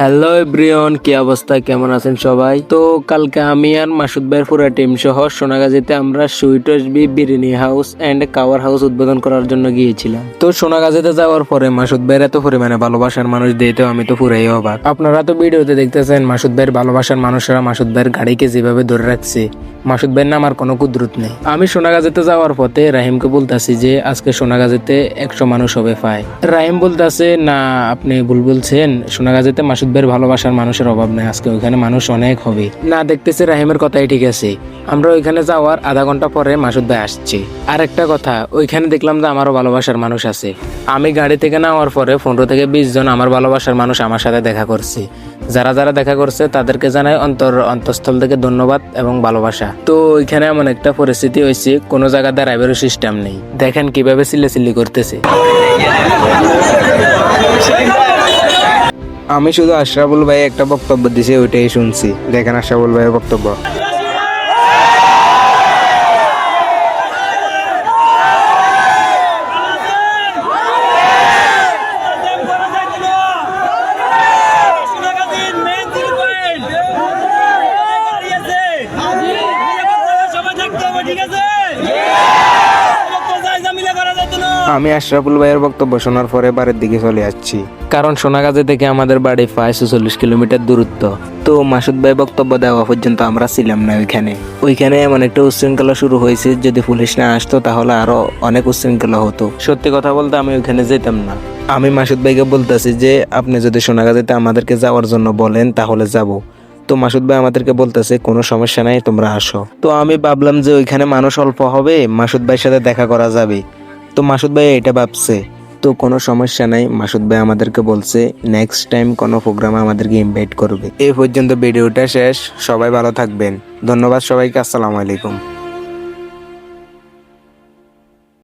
Hello everyone কি অবস্থা? কেমন আছেন সবাই? তো কালকে আমি আর মাসুদ ভাইয়ের পুরো টিম সহ সোনাগাজীতে আমরা sweet B biryani house and কাওয়ার house উদ্বোধন করার জন্য গিয়েছিলাম। তো সোনাগাজীতে যাওয়ার পরে মাসুদ ভাইয়ের এত পরিমাণে ভালোবাসার মানুষ দিয়েতে আমি তো পুরাই অবাক। আপনারা তো ভিডিওতে দেখতেছেন মাসুদ ভাইয়ের ভালোবাসার মানুষরা মাসুদ ভাইয়ের গাড়িকে যেভাবে ধরে রাখছে, মাসুদ ভাইয়ের নাম আর কোনো কুদরত নেই। আমি সোনাগাজীতে যাওয়ার পথে রাহিমকে বলতাছি যে আজকে সোনাগাজীতে একশো মানুষ হবে পায় রাহিম বলতেছে, না, আপনি ভুল বলছেন। সোনাগাজীতে মাসুদ ভাইয়ের ভালোবাসার মানুষের অভাব নেই। আজকে ওইখানে মানুষ অনেক হবে। না দেখতেছি রাহিমের কথাই ঠিক আছে। আমরা ওইখানে যাওয়ার আধা ঘণ্টা পরে মাসুদ ভাই আসছে। আর একটা কথা, ওইখানে দেখলাম যে আমারও ভালোবাসার মানুষ আছে। আমি গাড়ি থেকে নামার পরে পনেরো থেকে বিশ জন আমার ভালোবাসার মানুষ আমার সাথে দেখা করছে। যারা যারা দেখা করছে তাদেরকে জানাই অন্তর, অন্তঃস্থল থেকে ধন্যবাদ এবং ভালোবাসা। তো ওইখানে এমন একটা পরিস্থিতি হয়েছে, কোনো জায়গা ড্রাইভারের সিস্টেম নেই। দেখেন কীভাবে চিল্লে চিল্লি করতেছে। আমি শুধু আশরাফুল ভাই একটা বক্তব্য দিছে ওইটাই শুনছি। দেখেন আশরাফুল ভাইয়ের বক্তব্য ঠিক আছে মিলে করা যেত না আমি আশরাফুল ভাইয়ের বক্তব্য শোনার পরে বাড়ির দিকে চলে যাচ্ছি কারণ সোনাগাজী থেকে আমাদের বাড়ি প্রায় চল্লিশ কিলোমিটার দূরত্ব। তো মাসুদ ভাই বক্তব্য দেওয়া পর্যন্ত আমরা ছিলাম না ওইখানে। ওইখানে এমন একটা উচ্ছৃঙ্খলা শুরু হয়েছে, যদি পুলিশ না আসতো তাহলে আরও অনেক উচ্ছৃঙ্খলা হতো। সত্যি কথা বলতে আমি ওইখানে যেতাম না। আমি মাসুদ ভাইকে বলতেছি যে, আপনি যদি সোনাগাজীতে আমাদেরকে যাওয়ার জন্য বলেন, তাহলে যাব। তো মাসুদ ভাই আমাদেরকে বলতেছে, কোনো সমস্যা নাই, তোমরা আসো। তো আমি ভাবলাম যে, ওইখানে মানুষ অল্প হবে, মাসুদ ভাইয়ের সাথে দেখা করা যাবে। তো মাসুদ ভাই এটা ভাবছে। তো কোনো সমস্যা নাই, মাসুদ ভাই আমাদেরকে বলছে নেক্সট টাইম কোনো প্রোগ্রামে আমাদেরকে ইনভাইট করবে। এই পর্যন্ত ভিডিওটা শেষ, সবাই ভালো থাকবেন। ধন্যবাদ সবাইকে, আসসালামু আলাইকুম।